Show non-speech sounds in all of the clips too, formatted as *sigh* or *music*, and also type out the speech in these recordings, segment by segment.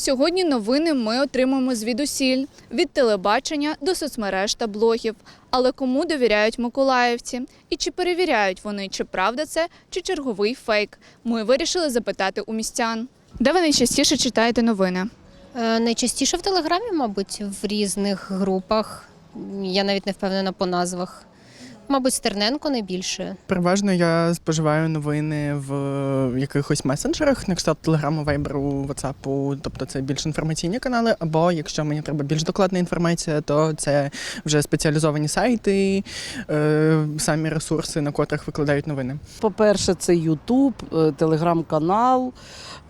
Сьогодні новини ми отримуємо звідусіль від телебачення до соцмереж та блогів. Але кому довіряють миколаївці? І чи перевіряють вони, чи правда це, чи черговий фейк? Ми вирішили запитати у містян. Де ви найчастіше читаєте новини? Е, Найчастіше в Телеграмі, мабуть, в різних групах. Я навіть не впевнена по назвах. Мабуть, Стерненко найбільше. Переважно я споживаю новини в якихось месенджерах, на кшталт Телеграму, Вайберу, Ватсапу, тобто це більш інформаційні канали. Або якщо мені треба більш докладна інформація, то це вже спеціалізовані сайти, е, самі ресурси, на котрих викладають новини. По-перше, це Ютуб, е, телеграм-канал.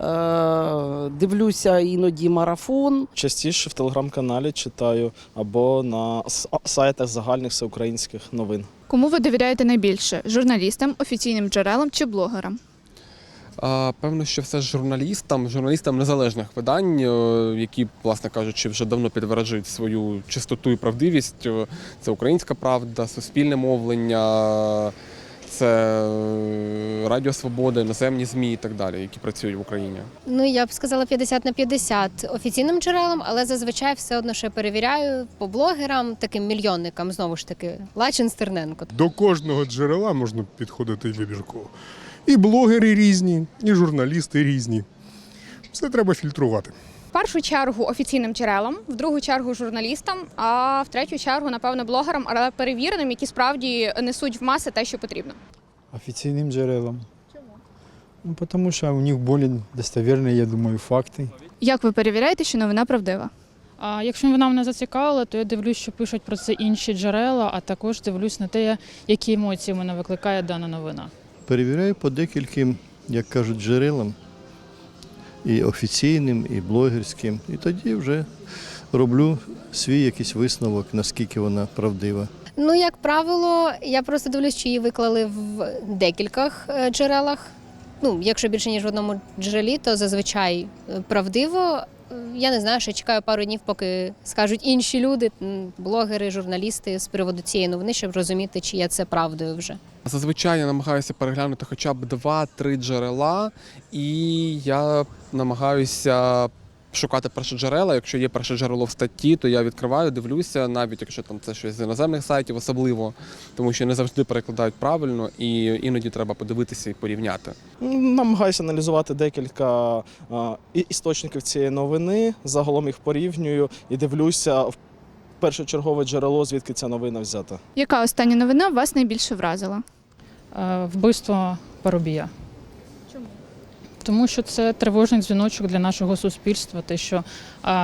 е, Дивлюся іноді марафон. Частіше в телеграм-каналі читаю або на сайтах загальних всеукраїнських новин. Кому ви довіряєте найбільше журналістам, офіційним джерелам чи блогерам? Певно, що все ж журналістам, журналістам незалежних видань, е, які, власне кажучи, вже давно підтверджують свою чистоту і правдивість. Е, Це українська правда, суспільне мовлення, це е, Радіо Свобода, іноземні ЗМІ і так далі, які працюють в Україні. Ну, я б сказала 50 на 50 офіційним джерелам, але зазвичай все одно ще перевіряю по блогерам, таким мільйонникам, знову ж таки, Лачин Стерненко. До кожного джерела можна підходити вибірково. І блогери різні, і журналісти різні. Все треба фільтрувати. В першу чергу офіційним джерелам, в другу чергу журналістам, а в третю чергу, напевно, блогерам, але перевіреним, які справді несуть в маси те, що потрібно. официальным джерелам. Чому? Ну, потому что у них более достоверные, я думаю, факты. Як ви перевіряєте, що новина правдива? А якщо вона мене зацікавила, то я дивлюсь, що пишуть про це інші джерела, а також дивлюсь на те, які емоції в мене викликає дана новина. Перевіряю по декільким, як кажуть, джерелам, і офіційним, і блогерським. І тоді вже роблю свій якийсь висновок, наскільки вона правдива. Ну, як правило, я просто дивлюсь, чи її виклали в декількох е, джерелах. Ну, якщо більше ніж в одному джерелі, то зазвичай е, правдиво. Е, Я не знаю, що чекаю пару днів, поки скажуть інші люди, блогери, журналісти з приводу цієї новини, щоб розуміти, чи є це правдою вже. Зазвичай я намагаюся переглянути хоча б два-три джерела, і я намагаюся шукати перше джерела. Якщо є перше джерело в статті, то я відкриваю, дивлюся, навіть якщо там це щось з іноземних сайтів, особливо, тому що не завжди перекладають правильно, і іноді треба подивитися і порівняти. Намагаюся аналізувати декілька і- істочників цієї новини, загалом їх порівнюю і дивлюся в першочергове джерело, звідки ця новина взята. Яка остання новина вас найбільше вразила? Е, Вбивство Парубія. Чому? Тому що це тривожний дзвіночок для нашого суспільства, те, що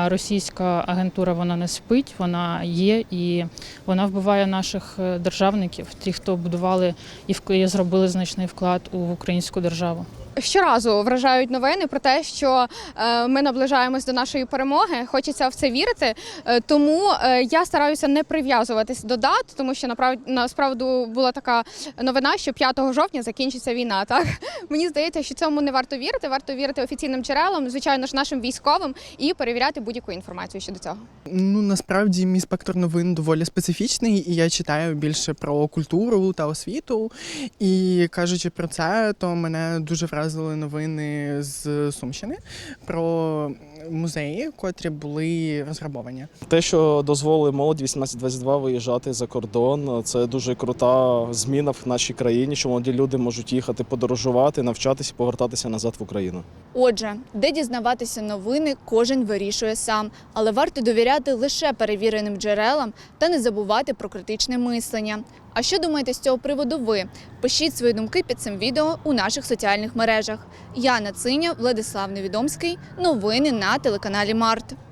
російська агентура вона не спить, вона є і вона вбиває наших е, державників, ті, хто будували і зробили значний вклад у українську державу. Щоразу вражають новини про те, що е, ми наближаємось до нашої перемоги. Хочеться в це вірити. Е, тому е, я стараюся не прив'язуватись до дат, тому що насправді була така новина, що 5 жовтня закінчиться війна. Так *laughs* мені здається, що цьому не варто вірити. Варто вірити офіційним джерелам, звичайно ж, нашим військовим і перевіряти будь-яку інформацію щодо цього. Ну насправді мій спектр новин доволі специфічний, і я читаю більше про культуру та освіту. І кажучи про це, то мене дуже вразили новини з Сумщини про музеї, котрі були розграбовані. Те, що дозволили молоді 18-22 виїжджати за кордон, це дуже крута зміна в нашій країні, що молоді люди можуть їхати подорожувати, навчатися повертатися назад в Україну. Отже, де дізнаватися новини, кожен вирішує сам, але варто довіряти лише перевіреним джерелам та не забувати про критичне мислення. А що думаєте з цього приводу ви? Пишіть свої думки під цим відео у наших соціальних мережах. Яна Циня, Владислав Невідомський. Новини на телеканалі Март.